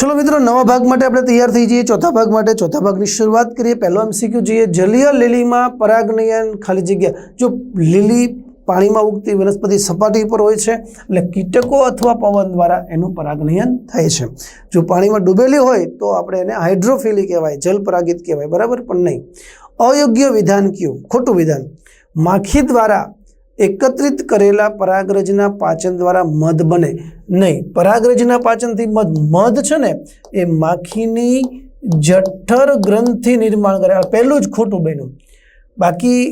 ચલો મિત્રો, નવા ભાગ માટે આપણે તૈયાર થઈ જઈએ. ચોથા ભાગ માટે ચોથા ભાગની શરૂઆત કરીએ. પહેલો એમસીક્યુ જોઈએ. જલીય લીલીમાં પરાગનયન ખાલી જગ્યા. જો લીલી પાણીમાં ઉગતી વનસ્પતિ સપાટી પર હોય છે, એટલે કીટકો અથવા પવન દ્વારા એનું પરાગનયન થાય છે. જો પાણીમાં ડૂબેલી હોય, તો આપણે એને હાઇડ્રોફિલી કહેવાય, જલ પરાગિત કહેવાય. બરાબર? પણ નહીં. અયોગ્ય વિધાન કયું? ખોટું વિધાન. માખી દ્વારા એકત્રિત કરેલા પરાગરજના પાચન દ્વારા મધ બને. નહીં, પરાગરજના પાચનથી મધ મધ છે ને, એ માખીની જઠર ગ્રંથિ નિર્માણ કરે. પહેલું જ ખોટું બન્યું. બાકી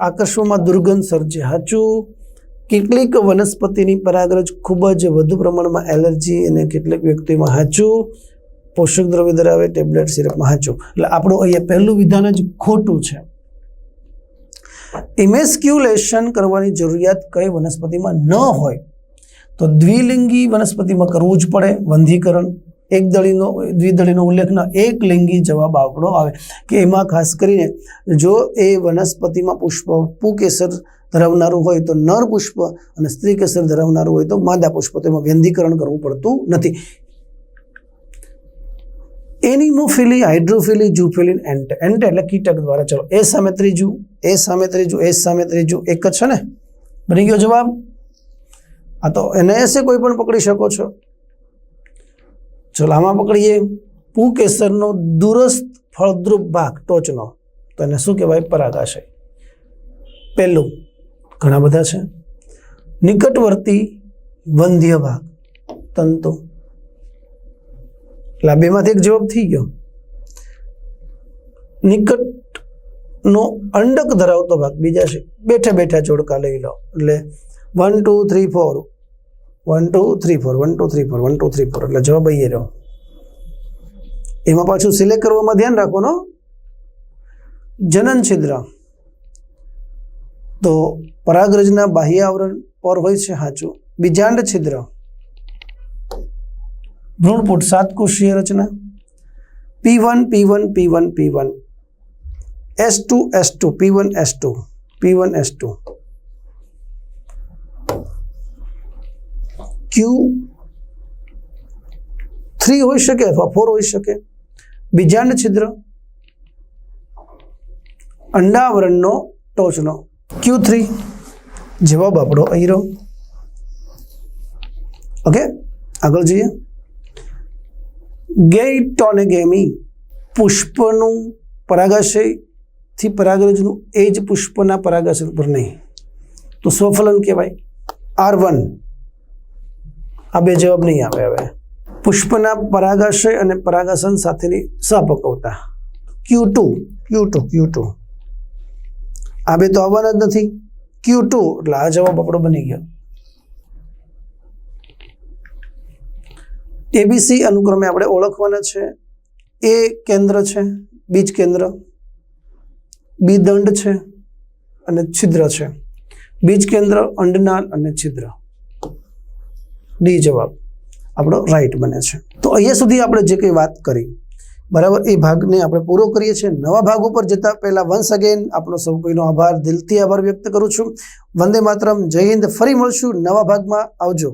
આકર્ષવામાં દુર્ગંધ સર્જે. હાચું કેટલીક વનસ્પતિની પરાગરજ ખૂબ જ વધુ પ્રમાણમાં એલર્જી અને કેટલીક વ્યક્તિમાં સાચું? પોષક દ્રવ્ય ધરાવે ટેબ્લેટ સિરપમાં સાચું. એટલે આપણું અહીંયા પહેલું વિધાન જ ખોટું છે. ઇમેસ્ક્યુલેશન કરવાની જરૂરિયાત કઈ વનસ્પતિમાં ન હોય, તો દ્વિલિંગી વનસ્પતિમાં કરવું જ પડે, વંધીકરણ, એક દળીનો, દ્વિદળીનો ઉલ્લેખ ન, એક લિંગી જવાબ આપણો આવે. કે એમાં ખાસ કરીને જો એ વનસ્પતિમાં પુષ્પ પુકેસર ધરાવનારું હોય તો નર પુષ્પ અને સ્ત્રી કેસર ધરાવનારું હોય તો માદા પુષ્પ. તો એમાં વ્યંધીકરણ કરવું પડતું નથી. એનિમોફિલી, હાઇડ્રોફિલી, જુફિલિન એન્ટ એન્ટ એટલે કીટક દ્વારા. ચલો, એ સામે ત્રીજું, એ સામે ત્રીજું, એ સામે ત્રીજું, એક જ છે ને? બની ગયો જવાબ? આ તો એને એસે કોઈ પણ પકડી શકો છો. ચલો, આમાં પકડીએ. પુકેસરનો દુરસ્ત ફળદ્રુપ ભાગ, ટોચનો. તો એને શું કહેવાય? પરાગાશય. પહેલું, ઘણા બધા છે. નિકટવર્તી વંધ્ય ભાગ તંતુ. એટલે આ બેમાંથી એક જવાબ થઈ ગયો. નિકટનો અંડક ધરાવતો ભાગ, બીજા છે, બેઠા બેઠા ચોડકા લઈ લો. એટલે one two three four one two three four one two three four one two three four એટલે જવાબ અહીંયા રહ્યો. એમાં પાછું સિલેક્ટ કરવામાં ધ્યાન રાખવાનું જનન છિદ્ર. તો પરાગરજના બાહ્ય આવરણ, પર હોય છે સાચું બીજાંડ છિદ્ર ભ્રૂણપુટ સાતકોષીય રચના P one P one P one P one S two S two P one S two P one S two Q three હોઈ શકે અથવા ફોર હોઈ શકે। બીજાંડ છિદ્ર, અંડાવરણનો ટોચનો। ક્યુ થ્રી જવાબ આપણો અહીં રહ્યો। ઓકે આગળ જઈએ. ગેઇટોનેગેમી પુષ્પનું પરાગાશયથી પરાગરજનું એ જ પુષ્પના પરાગાશય ઉપર નહીં. તો સ્વફલન કહેવાય. R one. આ બે જવાબ નહીં આવે હવે. પુષ્પના પરાગાશય અને પરાગાસન સાથેની સહપકવતા. Q two. Q two Q two. આ બે તો આવવાના જ નથી. ક્યુ ટુ, એટલે આ જવાબ આપણો બની ગયો. એબીસી અનુક્રમે આપણે ઓળખવાના છે. એ કેન્દ્ર છે, બીજ કેન્દ્ર. બી દંડ છે અને છિદ્ર છે. બીજ કેન્દ્ર અંડનાળ અને છિદ્ર. ડી જવાબ આપણો રાઈટ બને છે. તો અહીંયા સુધી આપણે જે કંઈ વાત કરી, બરાબર, એ ભાગને આપણે પૂરો કરીએ છીએ. નવા ભાગ ઉપર જતા પહેલાં વન્સ અગેન આપણો સૌ કોઈનો આભાર, દિલથી આભાર વ્યક્ત કરું છું. વંદે માતરમ, જય હિન્દ, ફરી મળશું નવા ભાગમાં. આવજો.